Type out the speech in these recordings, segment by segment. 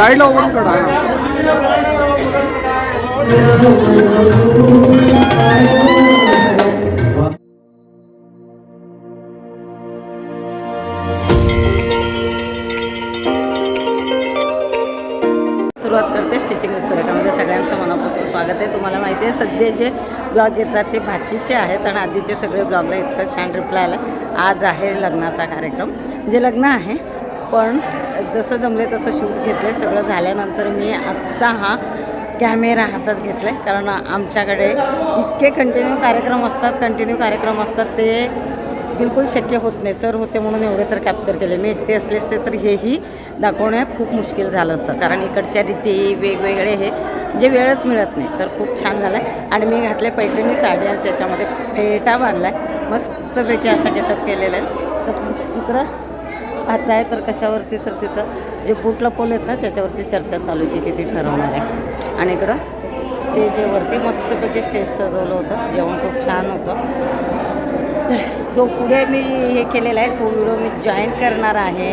साईडला ओपन काढा. सुरुवात करते स्टिचिंग सरकामध्ये सगळ्यांचं मनापासून स्वागत आहे. तुम्हाला माहिती आहे सध्या जे ब्लॉग येतात ते भाचीचे आहेत आणि आधीचे सगळे ब्लॉगला इतकं छान रिप्लाय आला. आज आहे लग्नाचा कार्यक्रम. जे लग्न आहे पण जसं जमले तसं शूट घेतलं आहे सगळं झाल्यानंतर मी आत्ता हा कॅमेरा हातात घेतला आहे कारण आमच्याकडे इतके कंटिन्यू कार्यक्रम असतात कंटिन्यू कार्यक्रम असतात ते बिलकुल शक्य होत नाही. सर होते म्हणून एवढे तर कॅप्चर केले. मी एकटे असले असते तर हेही दाखवण्यात खूप मुश्किल झालं असतं. कारण इकडच्या रीती वेगवेगळे हे जे वेळच मिळत नाही. तर खूप छान झालं आहे आणि मी घातले पैठणी साडी आणि त्याच्यामध्ये फेटा बांधला आहे मस्तपैकी असा गेटअप केलेला आहे. तर इकडं पाहताय तर कशावरती? तर तिथं जे बूट लपवले आहेत ना त्याच्यावरती चर्चा चालू की किती ठरवणार आहे. आणि इकडं ते जे वरती मस्तपैकी स्टेज सजवलं होतं जेवण खूप छान होतं. जो पुढे मी हे केलेला आहे तो व्हिडिओ मी जॉईन करणार आहे.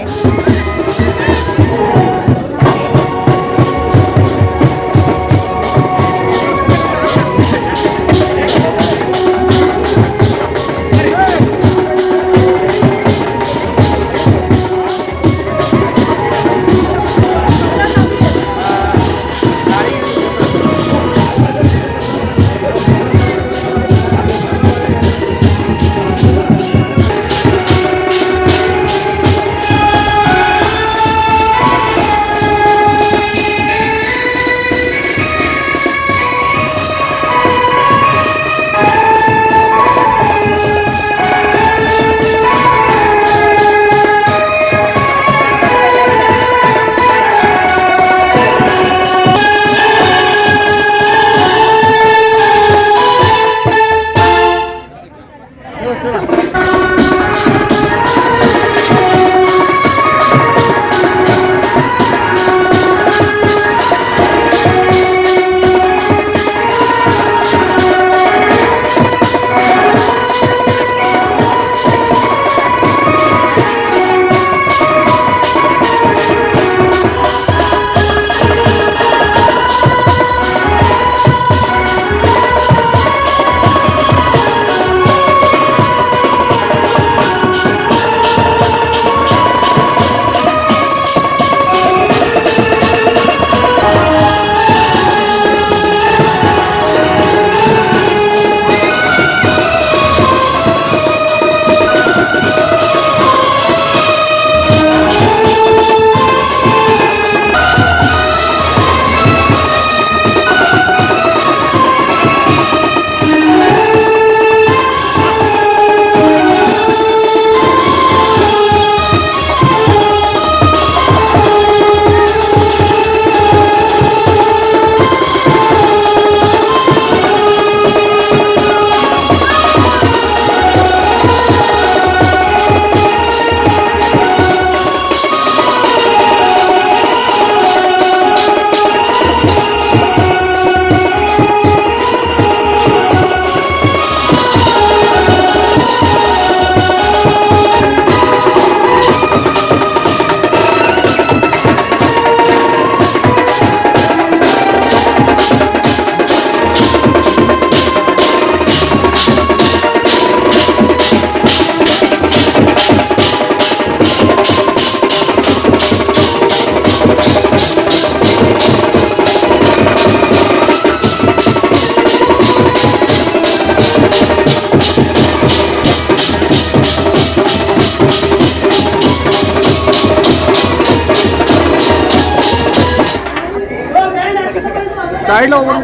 साईडला ओपन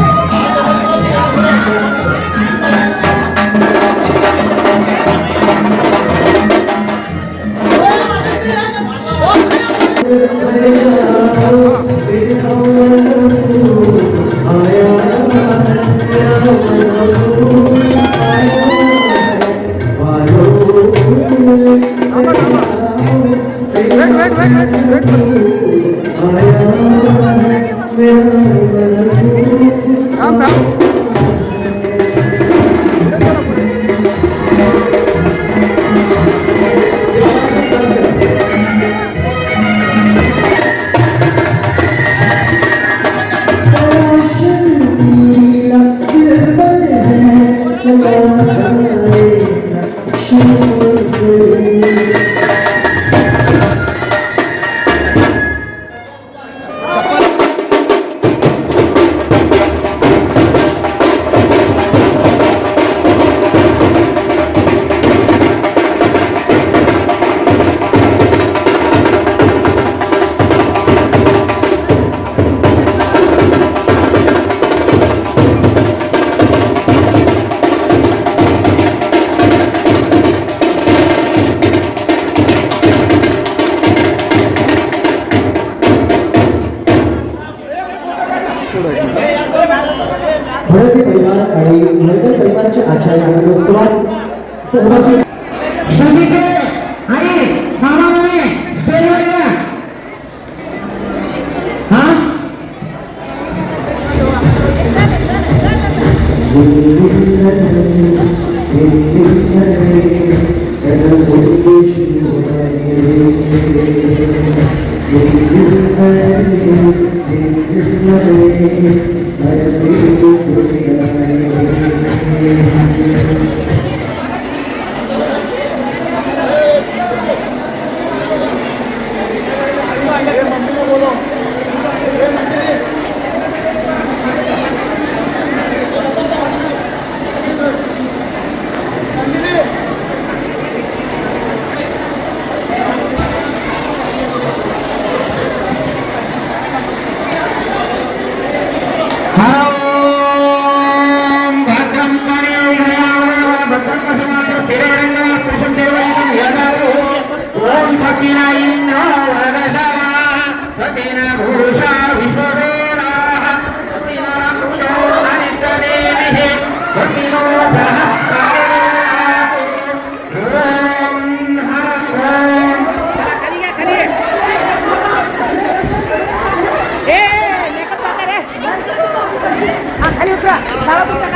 Fala pro cara.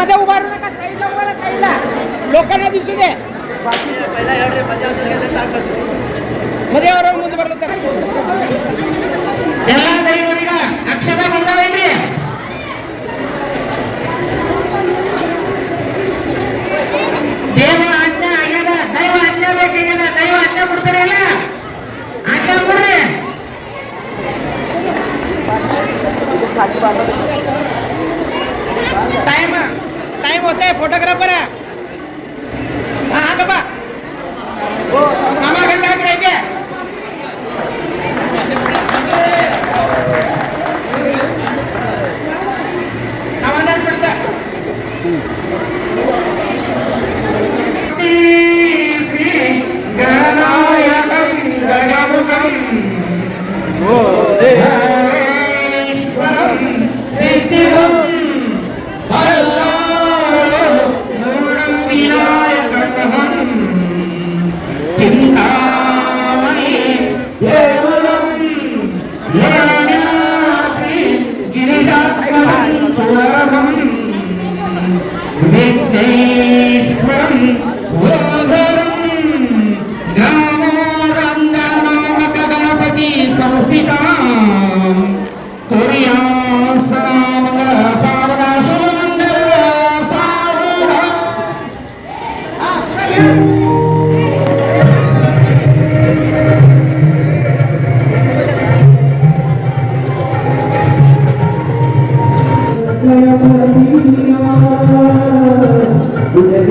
मध्ये उभारू नका साईडला उभारा साईडला. लोकांना दिसू दे. मध्ये अक्षदा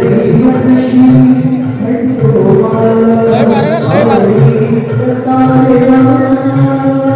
Thank you.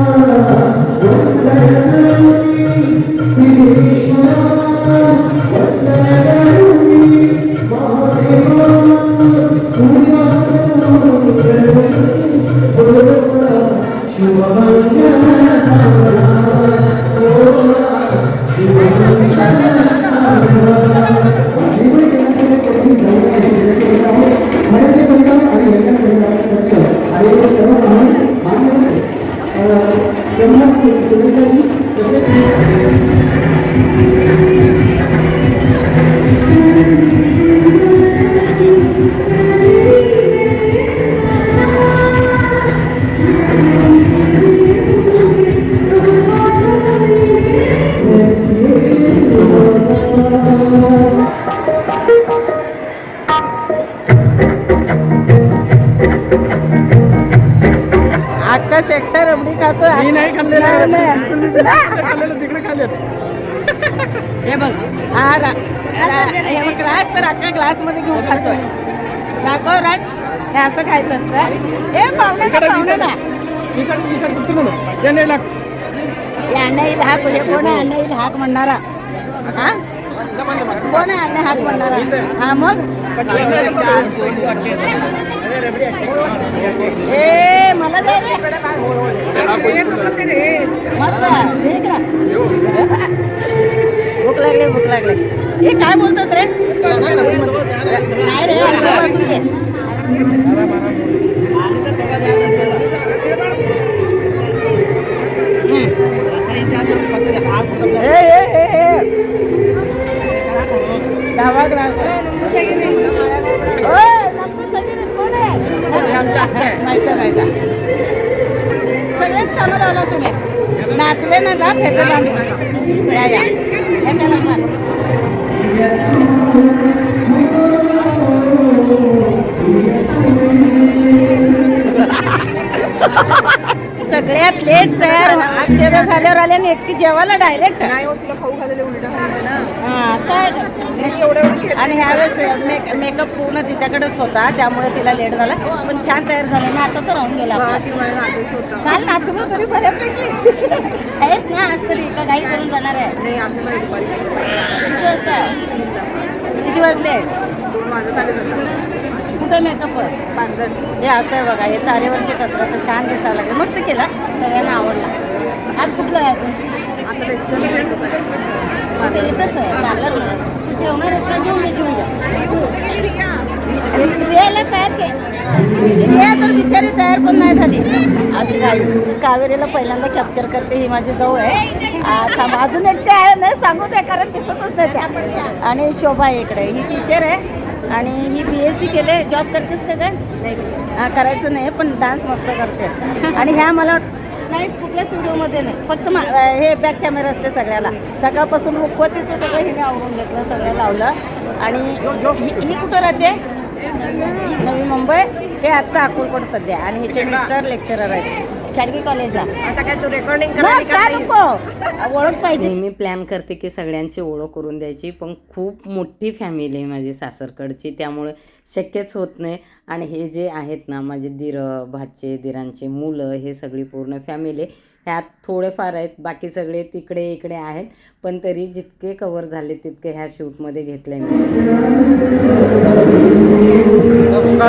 तिकडे हे बघ हा रा- हे राज तर अख्खा ग्लासमध्ये घेऊन खातोय. दाखव राज हे असं खायचं असतं. हे पाहुणे इकडे, पाहुणे ना. लाग हे हाक हे कोण आहे? अण्णा येईल हाक म्हणणारा. हा? कोण आहे अण्णा हाक म्हणणारा? हा मग? ए मला दे रे मस्त, दे इकडं. भूक लागली भूक लागली. हे काय बोलतात रे? नाही रे. दहावा आहे? माहिती माहिती. सगळेच कामं लावला तुम्ही. नाचले ना जा फेटे आम्ही या या. सगळ्यात लेट तयार अक्षर झाल्यावर आल्या आणि एकटी जेवायला डायरेक्ट नाही हो तुला खाऊ खाल्लेले उलटा ना. हा काय आणि ह्यावेळेस मेक मेकअप पूर्ण तिच्याकडेच होता त्यामुळे तिला लेट झाला. पण छान तयार झाले ना आता तर राहून गेला काल नाचलो तरी बऱ्यापैकी. आहेस ना आज तरी इथं काही करून जाणार आहे. किती वाजता? किती वाजले? कुठं मेकअप हे असं आहे बघा हे तारेवरचे कसरत छान दिसायला लागले. मस्त केला. सगळ्यांना आवडला. आज कुठलं आहे आता ते तू ठेवणार रियाला तयार के रिया तर बिचारी तयार पण नाही झाली. अशी काही कावेरीला पहिल्यांदा कॅप्चर करते ही माझी जाऊ आहे. आ, थांब, अजून एकटे आहे नाही सांगू दे कारण दिसतच नाही त्या. आणि शोभा इकडे. ही टीचर आहे. आणि ही बी एस सी केले. जॉब करतेस का काय? करायचं नाही पण डान्स मस्त करते. आणि ह्या मला नाहीच कुठल्याच व्हिडिओमध्ये नाही. फक्त मा- हे बॅक कॅमेरा असते सगळ्याला. सकाळपासून रुखवतीचं सगळं हिने आवरून घेतलं सगळं लावलं. आणि ही ही कुठं राहते? नवी मुंबई. हे आत्ता अकोलकोट सध्या. आणि हिचे मिस्टर लेक्चरर आहेत. खॅडगी कॉलेजला आता काय तू रेकॉर्डिंग ओळख पाहिजे. नेहमी प्लॅन करते की सगळ्यांची ओळख करून द्यायची पण खूप मोठी फॅमिली आहे माझी सासरकडची. त्यामुळे शक्यच होत नाही. आणि हे जे आहेत ना माझे दीर भाचे दिरांचे मुलं हे सगळी पूर्ण फॅमिली ह्यात थोडेफार आहेत बाकी सगळे तिकडे इकडे आहेत. पण तरी जितके कवर झाले तितके ह्या शूटमध्ये घेतले मी.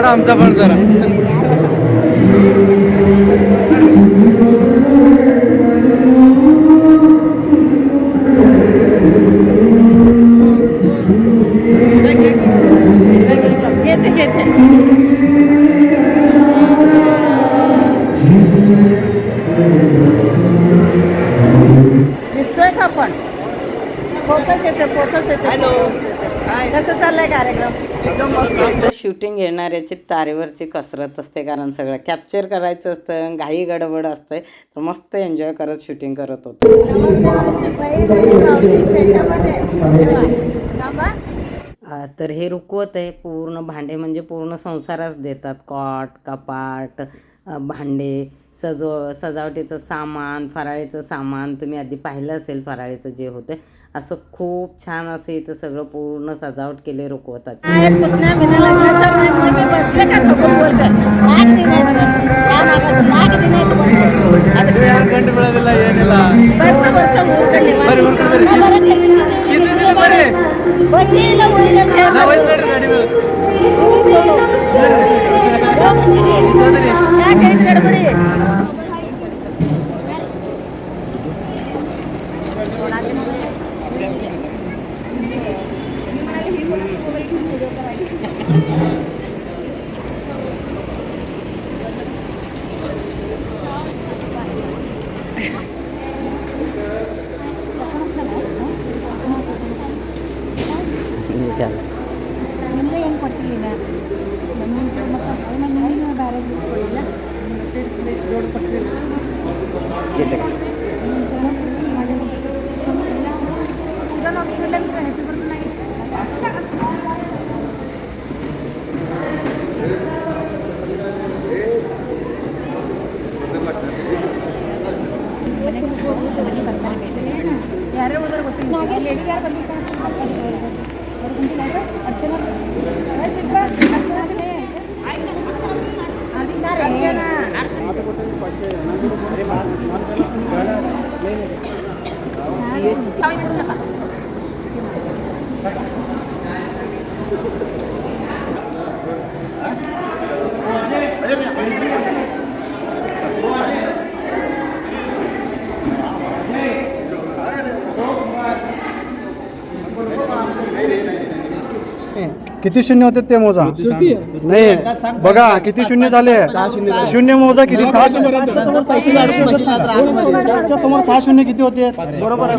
आमचा पण जरा. येते फोकस येते. कसं चाललंय कार्यक्रम? एकदम मस्त. शूटिंग येणाऱ्याची तारेवरची कसरत असते कारण सगळं कॅप्चर करायचं असतं घाई गडबड असते तर मस्त एन्जॉय करत शूटिंग करत होतो. तर हे रुकवत आहे पूर्ण भांडे म्हणजे पूर्ण संसारच देतात. कॉट कपाट भांडे सजव सजावटीचं सामान फराळीचं सामान तुम्ही आधी पाहिलं असेल फराळीचं जे होतं असं खूप छान असं इथं सगळं पूर्ण सजावट केले रुकवताची. Thank you. किती शून्य होते ते मोजा? नाही. बघा किती शून्य झाले. शून्य मोजा किती? सहा शून्य. त्याच्यासमोर सहा शून्य किती होते? बरोबर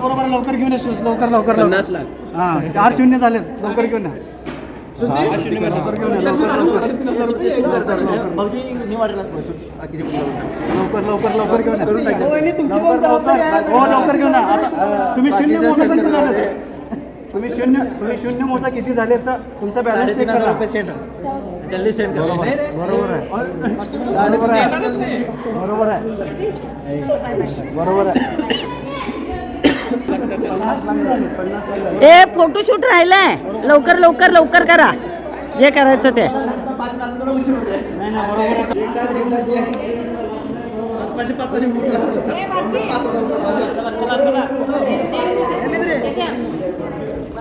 बरोबर लवकर घेऊन लवकर लवकर हा चार शून्य झाले. लवकर घेऊन. लवकर लवकर. लवकर घेऊन. लवकर, लवकर. हो लवकर घेऊन तुम्ही शून्य तुम्ही शून्य तुम्ही शून्य मोजा किती झाले तर तुमचा बॅलन्स चेक करा. जल्दी सेंड बरोबर आहे. बरोबर आहे. बरोबर आहे. बरोबर आहे. ए फोटोशूट राहिलाय. लवकर लवकर लवकर करा. जे करायचं ते. नाही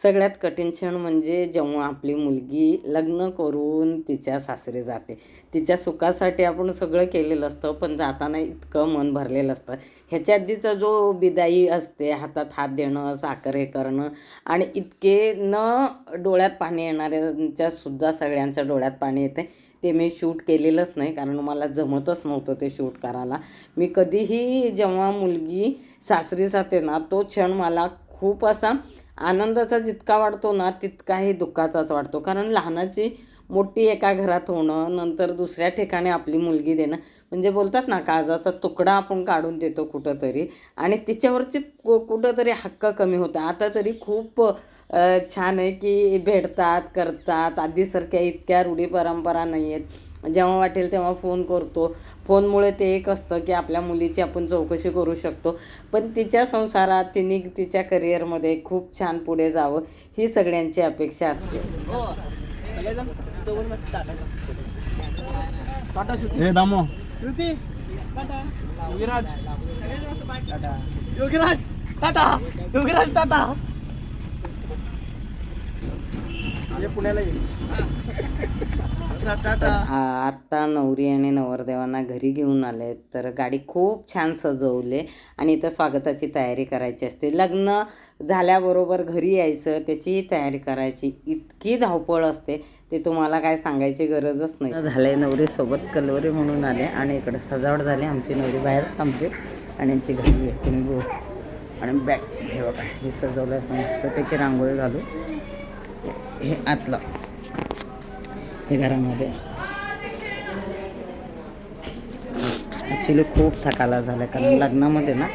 सगळ्यात कठीण क्षण म्हणजे जेव्हा आपली मुलगी लग्न करून तिच्या सासरे जाते. तिच्या सुखासाठी आपण सगळं केलेलं असतं पण जाताना इतकं मन भरलेलं असतं. ह्याच्या आधीचा जो बिदाई असते हातात हात देणं साखर हे करणं आणि इतके न डोळ्यात पाणी येणाऱ्यांच्या सुद्धा सगळ्यांच्या डोळ्यात पाणी येते. ते मी शूट केलेलंच नाही कारण मला जमतच नव्हतं ते शूट करायला. मी कधीही जेव्हा मुलगी सासरी जाते ना तो क्षण मला खूप असा आनंदाचा जितका वाढतो ना तितकाही दुःखाचाच वाढतो. कारण लहानाची मोठी एका घरात होणं नंतर दुसऱ्या ठिकाणी आपली मुलगी देणं म्हणजे बोलतात ना काळजाचा तुकडा आपण काढून देतो कुठंतरी आणि तिच्यावरची कु कुठंतरी हक्क कमी होता आता तरी खूप छान आहे की भेटतात करतात. आधीसारख्या इतक्या रूढी परंपरा नाही आहेत जेव्हा वाटेल तेव्हा फोन करतो. फोनमुळे ते एक असतं की आपल्या मुलीची आपण चौकशी करू शकतो. पण तिच्या संसारात तिने तिच्या करिअरमध्ये खूप छान पुढे जावं ही सगळ्यांची अपेक्षा असते. हे. दामो. आ- आत्ता नवरी आणि नवरदेवांना घरी घेऊन आले तर गाडी खूप छान सजवले आणि इथं स्वागताची तयारी करायची असते. लग्न झाल्याबरोबर घरी यायचं त्याचीही तयारी करायची इतकी धावपळ असते ते तुम्हाला काय सांगायची गरजच नाही. झाले नवरीसोबत कलवरी म्हणून आले आणि इकडे सजावट झाली आमची नवरी बाहेर थांबते आणि यांची घरी गो आणि बॅग हे बघा हे सजवलं असं मस्तपैकी रांगोळी घालू. हे आतलं. हे घरामध्ये. ॲक्च्युली खूप थकाला झाला कारण लग्नामध्ये ना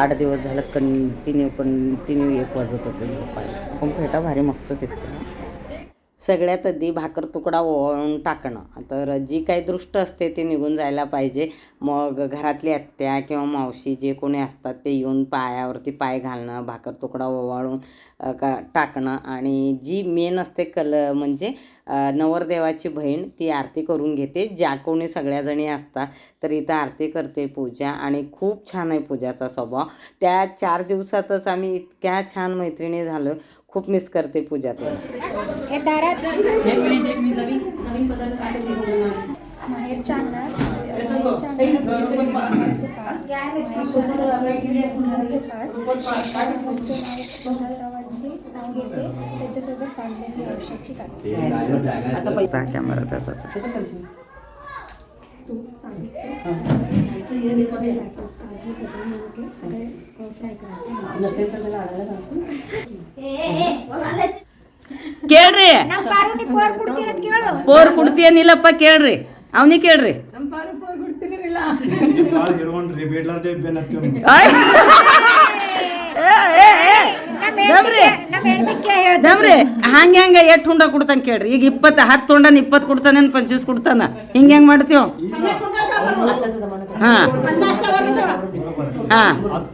आठ दिवस झालं कंटिन्यू कंटिन्यू एक वाजत होते झोपायला. पण फेटा भारी मस्त दिसते सगळ्यात आधी भाकर तुकडा ओवाळून टाकणं. तर जी काही दृष्ट असते ती निघून जायला पाहिजे. मग घरातली आत्या किंवा मावशी जे कोणी असतात ते येऊन पायावरती पाय घालणं भाकर तुकडा ओवाळून का टाकणं. आणि जी मेन असते कल म्हणजे नवरदेवाची बहीण ती आरती करून घेते. ज्या कोणी सगळ्याजणी असतात तर इथं आरती करते पूजा. आणि खूप छान आहे पूजाचा स्वभाव. त्या चार दिवसातच आम्ही इतक्या छान मैत्रिणी झालो. खूप मिस करते पूजा तुला माहेरच्या अंगणात माहेरच्या अंगणात नाव घेते त्याच्यासोबत पांढऱ्या औषधाची तूप सांगितलं ಕೇಳ್ರಿ. ಪೋರ್ ಕುಡ್ತೀನಿಲ್ಲಪ್ಪ ಕೇಳ್ರಿ. ಅವನಿಗೆ ಕೇಳ್ರಿ. ಬೇಡ್ಲಾರ್ದೇ ಬೆನ್ನತ್ತಿ ದಮ್ರಿ ದಮ್ರಿ ಹಂಗ ಹೆಂಗ ಎಷ್ಟು ಹುಂಡ ಕೊಡ್ತಾನ ಕೇಳ್ರಿ ಈಗ ಇಪ್ಪತ್ತು ಹತ್ತು ತೊಂಡನ ಇಪ್ಪತ್ತು ಕೊಡ್ತಾನೆ ಪಂಚೀಸ್ ಕೊಡ್ತಾನ ಹಿಂಗ ಹೆಂಗ್ ಮಾಡ್ತೀವ್ ಹಾ ಹಾ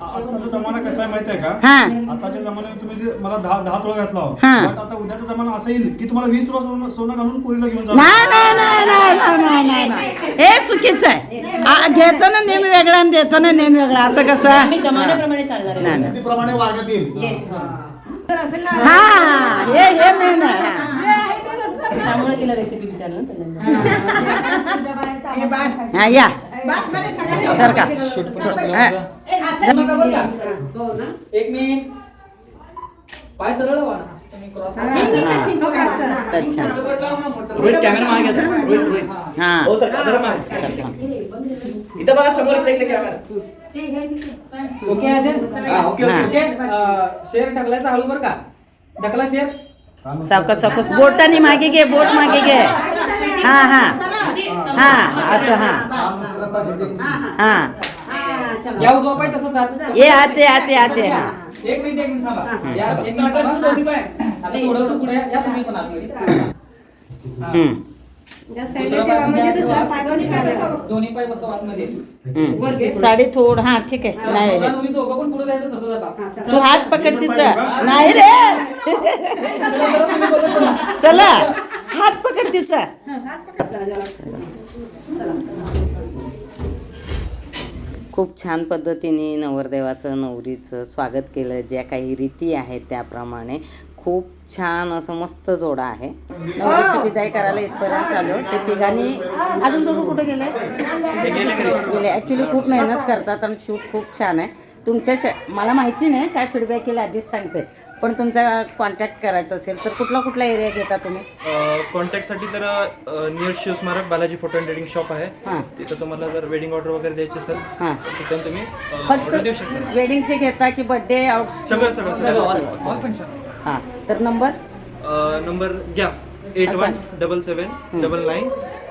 आताचा जमाना कसा आहे माहितीये का हा आताच्या जमान्यात तुम्ही ते मला दहा दहा तोळा घातला हो. हा. But आता उद्याचा जमाना असा येईल की तुम्हाला वीस तोळा सोनं सोनं घालून पोरीला घेऊन जा नाही नाही नाही नाही नाही नाही नाही नाही हे चुकीचं आहे आ, घेताना नेहमी वेगळा आणि देताना नेहमी वेगळा असं कसं जमान्याप्रमाणे चालणार आहे नाही, नाही. प्रमाणे वागण्यात येईल येस हा हे हे मेन त्यामुळे तिला रेसिपी विचारलं हा. या. सर का. एक मिनिट. पाय सरळ व्हा अच्छा रोहित कॅमेरा मागे घ्या. रोहित रोहित हा हो सर जरा मागे. इथं बघा समोर इकडे कॅमेरा ओके अजय हा, ओके हा. ओके ओके शेर ढकलायचा हळू बर का ढकला शेर सावकाश सावकाश बोटाने मागे घे बोट मागे घे हा हा हा असं हा हा या झोपाय तसंच आत ये आते आते आते हा एक मिनिट एक मिनिट थांबा. या एक मिनिट थांबा. आता थोडंसं पुढे या तुम्ही पण आतमध्ये. हम्म, दुसरा पाय म्हणजे दोन्ही पाय बसवा. आतमध्ये. हम्म. साडी थोड हा ठीक आहे. नाही बघा. तुम्ही दोघं पण पुढे जायचं तसं जाता. तू हात पकड तिचा नाही रे. चला हात पकड तिचा खूप छान पद्धतीने नवरदेवाचं नवरीचं स्वागत केलं. ज्या काही रीती आहेत त्याप्रमाणे खूप छान असं मस्त जोडा आहे. नवरीची विदाई करायला इथपर्यंत आलो. ते तिघांनी अजून दोघं कुठे गेले? गेले. ॲक्च्युली खूप मेहनत करतात आणि शूट खूप छान आहे. तुमच्या मला माहिती नाही काय फीडबॅक केला आधीच सांगते. पण तुमचा कॉन्टॅक्ट करायचा असेल तर कुठला कुठला एरिया घेता तुम्ही? कॉन्टॅक्टसाठी तर near Shivsmarak Balaji photo and editing shop आहे. हां. तिथं तुम्हाला जर वेडिंग ऑर्डर वगैरे द्यायची असेल हां. तिथून तुम्ही ऑर्डर देऊ शकता. वेडिंगचे घेता की बर्थडे आउट सगळं सगळं सगळं. हां. तर नंबर नंबर घ्या. Eight. One double seven double nine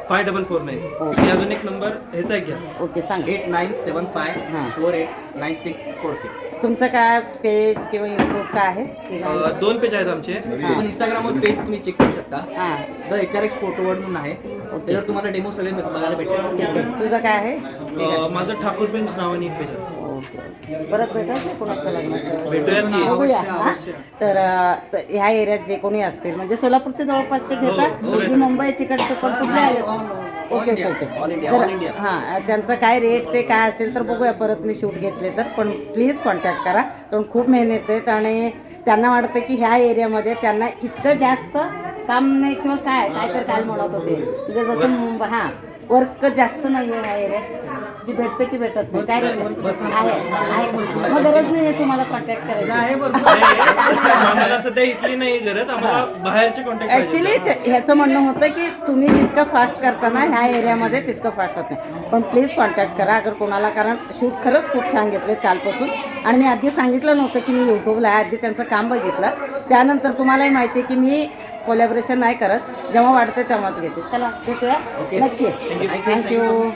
five double four nine. आणि अजून एक नंबर ह्याचा एक घ्या. ओके सांग. एट नाईन सेवन फाय हां. Four eight nine six four six तुमचं काय पेज किंवा युट्यूब काय आहे? अ, दोन पेज आहेत आमचे. पण इंस्टाग्रामवर पेज तुम्ही चेक करू शकता. हां. द एच आर एक्स फोटोवर्ड म्हणून आहे. त्याच्यावर तुम्हाला डेमो सगळे बघायला भेटेल. आहे. तुझं काय आहे? अ, माझं ठाकूर फिल्म्स नावाने एक पेज आहे. ओके. परत भेटायचं कोणाचं लग्नाचं बघूया हा? तर ह्या एरियात जे कोणी असतील म्हणजे सोलापूरचे जवळपासचे घेता की मुंबई तिकडचं पण कुठले आले ओके ओके ओके तर हां त्यांचं काय रेट ते काय असेल तर बघूया परत मी शूट घेतले तर. पण प्लीज कॉन्टॅक्ट करा कारण खूप मेहनत आहेत आणि त्यांना वाटतं की ह्या एरियामध्ये त्यांना इतकं जास्त काम नाही किंवा काय काय तर काय म्हणत होते. म्हणजे जसं मुंबई हां वर्क जास्त नाही आहे ह्या एरियात. की भेटतं की भेटत नाही. काय आहे आहे. मग गरज नाही आहे तुम्हाला कॉन्टॅक्ट करायची. आम्हाला सध्या इथली नाही गरज आम्हाला बाहेरचे कॉन्टॅक्ट ॲक्च्युली ह्याचं म्हणणं होतं की तुम्ही जितकं फास्ट करताना ह्या एरियामध्ये तितकं फास्ट होत नाही. पण प्लीज कॉन्टॅक्ट करा अगर कोणाला कारण शूट खरंच खूप छान घेतले कालपासून. आणि मी आधी सांगितलं नव्हतं की मी यूट्यूबला आहे. आधी त्यांचं काम बघितलं. त्यानंतर तुम्हालाही माहिती आहे की मी कोलॅबरेशन नाही करत. जेव्हा वाटतं तेव्हाच घेते. चला भेटूया. नक्की. Thank you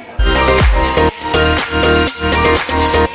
Thank you.